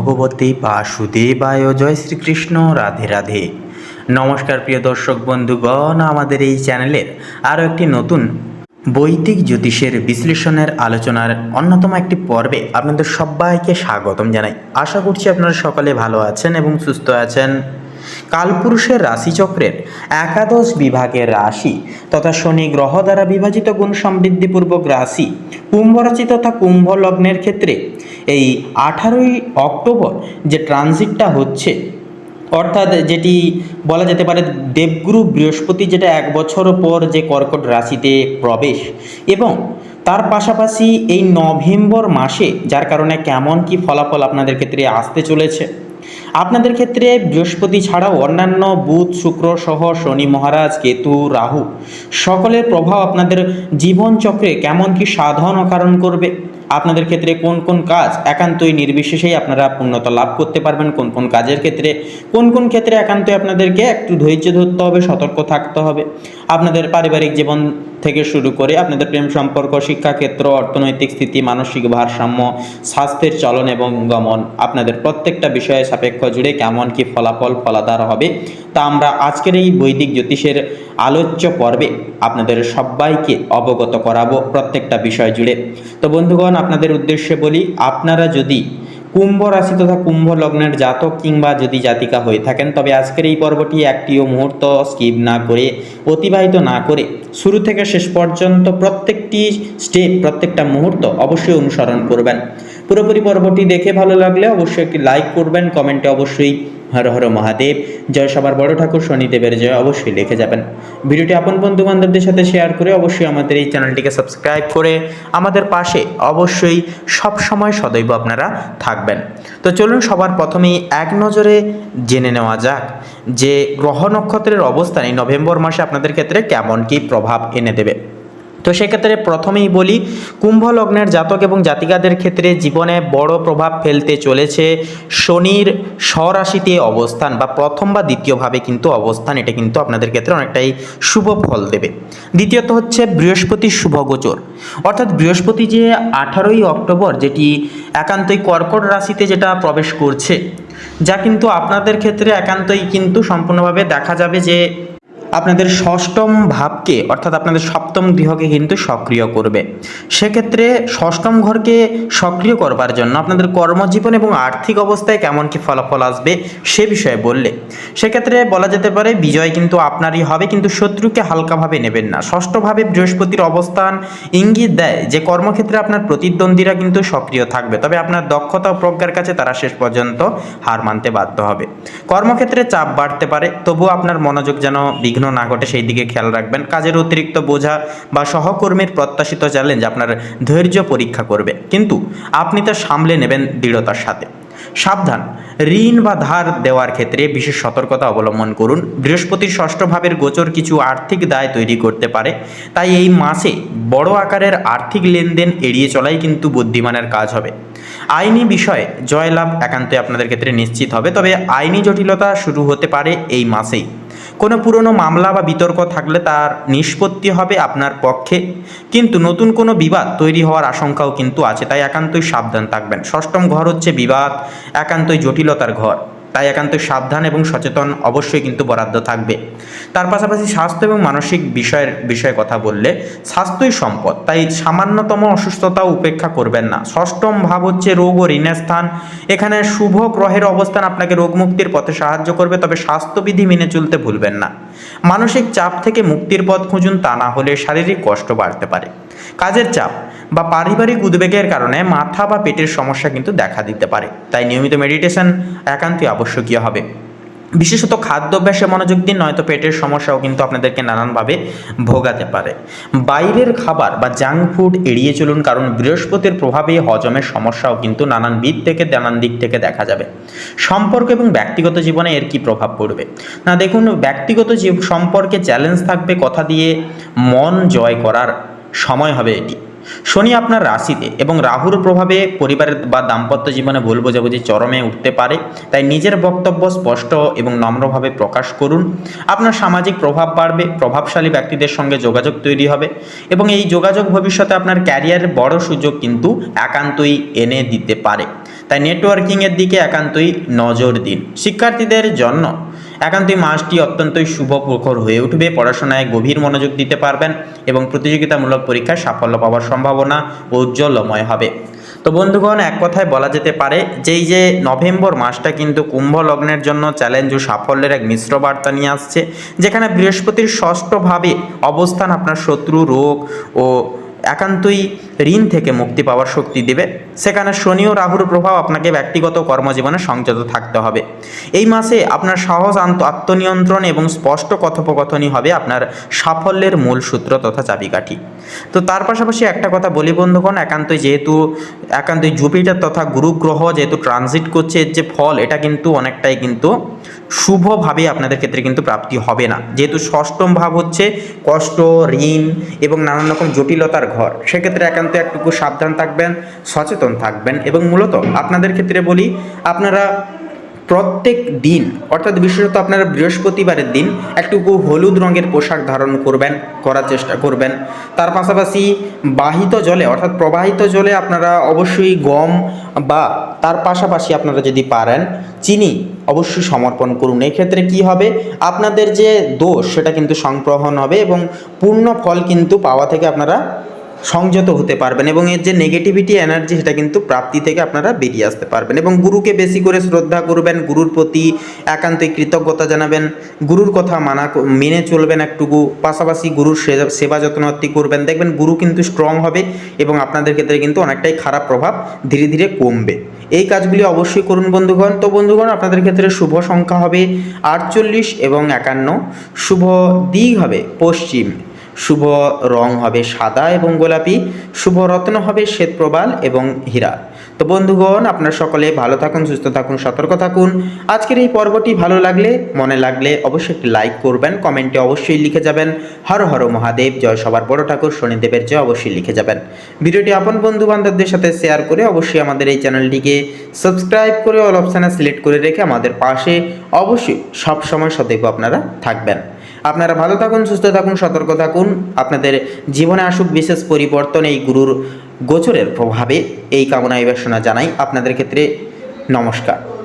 ভগবতে বাসুদেবায় জয় শ্রীকৃষ্ণ, রাধে রাধে। নমস্কার প্রিয় দর্শক বন্ধুগণ, আমাদের এই চ্যানেলের আরও একটি নতুন বৈদিক জ্যোতিষের বিশ্লেষণের আলোচনার অন্যতম একটি পর্বে আপনাদের সবাইকে স্বাগতম জানাই। আশা করছি আপনারা সকলে ভালো আছেন এবং সুস্থ আছেন। কালপুরুষের রাশিচক্রের একাদশ বিভাগের রাশি তথা শনি গ্রহ দ্বারা বিভাজিত গুণ সমৃদ্ধিপূর্বক রাশি কুম্ভরাশি তথা কুম্ভ লগ্নের ক্ষেত্রে এই আঠারোই অক্টোবর যে ট্রানজিটটা হচ্ছে, অর্থাৎ যেটি বলা যেতে পারে দেবগুরু বৃহস্পতি যেটা এক বছর পর যে কর্কট রাশিতে প্রবেশ এবং তার পাশাপাশি এই নভেম্বর মাসে যার কারণে কেমন কি ফলাফল আপনাদের ক্ষেত্রে আসতে চলেছে আপনাদের ক্ষেত্রে বৃহস্পতি ছাড়াও অন্যান্য বুধ, শুক্র সহ শনি মহারাজ, কেতু, রাহু, সকলের প্রভাব আপনাদের জীবনচক্রে কেমন কি সাধন কারণ করবে? আপনাদের ক্ষেত্রে কোন কোন কাজ একান্তই নির্বিশেষেই আপনারা পূর্ণতা লাভ করতে পারবেন? কোন কোন কাজের ক্ষেত্রে, কোন কোন ক্ষেত্রে একান্তই আপনাদেরকে একটু ধৈর্য ধরতে হবে, সতর্ক থাকতে হবে? আপনাদের পারিবারিক জীবন থেকে শুরু করে আপনাদের প্রেম সম্পর্ক, শিক্ষাক্ষেত্র, অর্থনৈতিক স্থিতি, মানসিক ভারসাম্য, স্বাস্থ্যের চলন এবং গমন আপনাদের প্রত্যেকটা বিষয়ে সাপেক্ষ জুড়ে কেমন কি ফলাফল ফলাদার হবে তা আমরা আজকের এই বৈদিক জ্যোতিষের আলোচ্য পর্বে আপনাদের সবাইকে অবগত করাবো প্রত্যেকটা বিষয় জুড়ে। তো বন্ধুগণ, আপনাদের উদ্দেশ্যে বলি, আপনারা যদি কুম্ভ রাশি তথা কুম্ভ লগ্নের জাতক কিংবা যদি জাতিকা হয়ে থাকেন, তবে আজকের এই পর্বটি একটিও মুহূর্ত স্কিপ না করে, অতিবাহিত না করে, শুরু থেকে শেষ পর্যন্ত প্রত্যেকটি স্টেপ প্রত্যেকটা মুহূর্ত অবশ্যই অনুসরণ করবেন। পুরোপুরি পর্বটি দেখে ভালো লাগলে অবশ্যই একটি লাইক করবেন কমেন্টে অবশ্যই হর হর মহাদেব, জয় সবার বড় ঠাকুর, শনিদেবের জয় অবশ্যই লিখে যাবেন। ভিডিওটি আপন বন্ধু বান্ধবদের সাথে শেয়ার করে অবশ্যই আমাদের এই চ্যানেলটিকে সাবস্ক্রাইব করে আমাদের পাশে অবশ্যই সব সময় সদৈব আপনারা থাকবেন। তো চলুন সবার প্রথমেই এক নজরে জেনে নেওয়া যাক যে গ্রহ নক্ষত্রের অবস্থান এই নভেম্বর মাসে আপনাদের ক্ষেত্রে কেমন কি প্রভাব এনে দেবে। তো সেক্ষেত্রে প্রথমেই বলি কুম্ভ লগ্নের জাতক এবং জাতিকাদের ক্ষেত্রে জীবনে বড় প্রভাব ফেলতে চলেছে শনির স্বরাশিতে অবস্থান বা প্রথম বা দ্বিতীয়ভাবে কিন্তু অবস্থান, এটা কিন্তু আপনাদের ক্ষেত্রে অনেকটাই শুভ ফল দেবে। দ্বিতীয়ত হচ্ছে বৃহস্পতির শুভগোচর অর্থাৎ বৃহস্পতি যে আঠারোই অক্টোবর, যেটি একান্তই কর্কট রাশিতে যেটা প্রবেশ করছে, যা কিন্তু আপনাদের ক্ষেত্রে একান্তই কিন্তু সম্পূর্ণভাবে দেখা যাবে যে আপনাদের ষষ্ঠম ভাবকে, অর্থাৎ আপনাদের সপ্তম গৃহকে কিন্তু সক্রিয় করবে। সেক্ষেত্রে ষষ্ঠম ঘরকে সক্রিয় করবার জন্য আপনাদের কর্মজীবন এবং আর্থিক অবস্থায় কেমন কি ফলাফল আসবে সে বিষয়ে বললে। সেক্ষেত্রে বলা যেতে পারে, বিজয় কিন্তু আপনারই হবে, কিন্তু শত্রুকে হালকাভাবে নেবেন না। ষষ্ঠভাবে বৃহস্পতির অবস্থান ইঙ্গিত দেয় যে, কর্মক্ষেত্রে আপনার প্রতিদ্বন্দ্বীরা কিন্তু সক্রিয় থাকবে, তবে আপনার দক্ষতা ও প্রজ্ঞার কাছে তারা শেষ পর্যন্ত হার মানতে বাধ্য হবে। কর্মক্ষেত্রে চাপ বাড়তে পারে, তবুও আপনার মনোযোগ যেন বিঘ্ন না ঘটে সেই দিকে খেয়াল রাখবেন। কাজের অতিরিক্ত বোঝা বা সহকর্মীর প্রত্যাশিত চ্যালেঞ্জ আপনার ধৈর্য পরীক্ষা করবে। কিন্তু আপনি তা সামলে নেবেন দৃঢ়তার সাথে। সাবধান, ঋণ বা ধার দেওয়ার ক্ষেত্রে বিশেষ সতর্কতা অবলম্বন করুন। বৃহস্পতির ষষ্ঠ ভাবের গোচর কিছু আর্থিক দায় তৈরি করতে পারে। তাই এই মাসে বড় আকারের আর্থিক লেনদেন এড়িয়ে চলাই কিন্তু বুদ্ধিমানের কাজ হবে। আইনি বিষয়ে জয়লাভ একান্তই আপনাদের ক্ষেত্রে নিশ্চিত হবে। তবে আইনি জটিলতা শুরু হতে পারে এই মাসেই। কোনো পুরনো মামলা বা বিতর্ক থাকলে তার নিষ্পত্তি হবে আপনার পক্ষে। কিন্তু নতুন কোনো বিবাদ তৈরি হওয়ার আশঙ্কাও কিন্তু আছে, তাই একান্তই সাবধান থাকবেন। ষষ্ঠম ঘর হচ্ছে বিবাদ, একান্তই জটিলতার ঘর। তাই একান্তই সাবধান এবং সচেতন অবশ্যই কিন্তু বরাদ্দ থাকবে। তার পাশাপাশি স্বাস্থ্য এবং মানসিক বিষয়ের বিষয়ে কথা বললে, স্বাস্থ্যই সম্পদ, তাই সামান্যতম অসুস্থতাও উপেক্ষা করবেন না। ষষ্ঠম ভাব হচ্ছে রোগ ও ঋণের স্থান। এখানে শুভ গ্রহের অবস্থান আপনাকে রোগমুক্তির পথে সাহায্য করবে, তবে স্বাস্থ্যবিধি মেনে চলতে ভুলবেন না। মানসিক চাপ থেকে মুক্তির পথ খুঁজুন, তা না হলে শারীরিক কষ্ট বাড়তে পারে। কাজের চাপ বা পারিবারিক উদ্বেগের কারণে মাথা বা পেটের সমস্যা কিন্তু দেখা দিতে পারে। তাই নিয়মিত মেডিটেশন একান্তই আবশ্যকীয় হবে। বিশেষত খাদ্যাভ্যাসে মনোযোগ দিন, নয়তো পেটের সমস্যাও কিন্তু আপনাদেরকে নানানভাবে ভোগাতে পারে। বাইরের খাবার বা জাঙ্ক ফুড এড়িয়ে চলুন, কারণ বৃহস্পতির প্রভাবে হজমের সমস্যাও কিন্তু নানান দিক থেকে, নানান দিক থেকে দেখা যাবে। সম্পর্ক এবং ব্যক্তিগত জীবনে এর কি প্রভাব পড়বে? না, দেখুন, ব্যক্তিগত সম্পর্কে চ্যালেঞ্জ থাকবে, কথা দিয়ে মন জয় করার সময় হবে এটি। শনি আপনার রাশিতে এবং রাহুর প্রভাবে পরিবারের বা দাম্পত্য জীবনে ভুল বোঝাবুঝি চরমে উঠতে পারে, তাই নিজের বক্তব্য স্পষ্ট এবং নম্রভাবে প্রকাশ করুন। আপনার সামাজিক প্রভাব বাড়বে, প্রভাবশালী ব্যক্তিদের সঙ্গে যোগাযোগ তৈরি হবে এবং এই যোগাযোগ ভবিষ্যতে আপনার ক্যারিয়ারের বড় সুযোগ কিন্তু একান্তই এনে দিতে পারে। তাই নেটওয়ার্কিংয়ের দিকে একান্তই নজর দিন। শিক্ষার্থীদের জন্য একান্তই মাসটি অত্যন্তই শুভ প্রখর হয়ে উঠবে। পড়াশোনায় গভীর মনোযোগ দিতে পারবেন এবং প্রতিযোগিতামূলক পরীক্ষায় সাফল্য পাওয়ার সম্ভাবনা উজ্জ্বলময় হবে। তো বন্ধুগণ, এক কথায় বলা যেতে পারে, যেই যে নভেম্বর মাসটা কিন্তু কুম্ভ লগ্নের জন্য চ্যালেঞ্জ ও সাফল্যের এক মিশ্র বার্তা নিয়ে আসছে, যেখানে বৃহস্পতির ষষ্ঠভাবে অবস্থান আপনার শত্রু, রোগ ও একান্তই ঋণ থেকে মুক্তি পাওয়ার শক্তি দেবে। সেখানে শনি ও রাহুর প্রভাব আপনাকে ব্যক্তিগত কর্মজীবনে সংযত থাকতে হবে। এই মাসে আপনার সাহস আত্মনিয়ন্ত্রণ এবং স্পষ্ট কথোপকথনই হবে আপনার সাফল্যের মূল সূত্র তথা চাবিকাঠি। তো তার পাশাপাশি একটা কথা বলি বন্ধুগণ, একান্তই যেহেতু, একান্তই জুপিটার তথা গুরু গ্রহ যেহেতু ট্রানজিট করছে, এর যে ফল, এটা কিন্তু অনেকটাই কিন্তু শুভভাবে আপনাদের ক্ষেত্রে কিন্তু প্রাপ্তি হবে না। যেহেতু ষষ্ঠম ভাব হচ্ছে কষ্ট, ঋণ এবং নানান রকম জটিলতার ঘর। সেক্ষেত্রে একান্ত একটুকু সাবধান থাকবেন, সচেতন থাকবেন এবং মূলত আপনাদের ক্ষেত্রে বলি, আপনারা প্রত্যেক দিন, অর্থাৎ বিশেষত আপনারা বৃহস্পতিবারের দিন একটুকু হলুদ রঙের পোশাক ধারণ করবেন, করার চেষ্টা করবেন। তার পাশাপাশি বাহিত জলে, অর্থাৎ প্রবাহিত জলে আপনারা অবশ্যই গম বা তার পাশাপাশি আপনারা যদি পারেন, চিনি অবশ্যই সমর্পণ করুন। এক্ষেত্রে কি হবে? আপনাদের যে দোষ, সেটা কিন্তু সংগ্রহণ হবে এবং পূর্ণ ফল কিন্তু পাওয়া থেকে আপনারা সংযত হতে পারবেন এবং এর যে নেগেটিভিটি এনার্জি সেটা কিন্তু প্রাপ্তি থেকে আপনারা বেরিয়ে আসতে পারবেন এবং গুরুকে বেশি করে শ্রদ্ধা করবেন, গুরুর প্রতি একান্তই কৃতজ্ঞতা জানাবেন, গুরুর কথা মানা মেনে চলবেন একটুকু, পাশাপাশি গুরুর সেবা যত্নআত্তি করবেন। দেখবেন গুরু কিন্তু স্ট্রং হবে এবং আপনাদের ক্ষেত্রে কিন্তু অনেকটাই খারাপ প্রভাব ধীরে ধীরে কমবে। এই কাজগুলি অবশ্যই করুন বন্ধুগণ। তো বন্ধুগণ, আপনাদের ক্ষেত্রে শুভ সংখ্যা হবে আটচল্লিশ এবং একান্ন। শুভ দিক হবে পশ্চিম। শুভ রং হবে সাদা এবং গোলাপি, শুভ রত্ন হবে শ্বেতপ্রবাল এবং হীরা। তো বন্ধুগণ, আপনারা সকলে ভালো থাকুন, সুস্থ থাকুন, সতর্ক থাকুন। আজকের এই পর্বটি ভালো লাগলে, মনে লাগলে অবশ্যই একটি লাইক করবেন, কমেন্টে অবশ্যই লিখে যাবেন। হর হর মহাদেব, জয় সবার বড় ঠাকুর, শনিদেবের জয় অবশ্যই লিখে যাবেন। ভিডিওটি আপন বন্ধু বান্ধবদের সাথে শেয়ার করে অবশ্যই আমাদের এই চ্যানেলটিকে সাবস্ক্রাইব করে অল অপশানে সিলেক্ট করে রেখে আমাদের পাশে অবশ্যই সবসময় সदैব আপনারা থাকবেন। আপনারা ভালো থাকুন, সুস্থ থাকুন, সতর্ক থাকুন। আপনাদের জীবনে আসুক বিশেষ পরিবর্তন এই গুরুর গোচরের প্রভাবে। এই কামনা বিবেচনা জানাই। আপনাদের ক্ষেত্রে নমস্কার।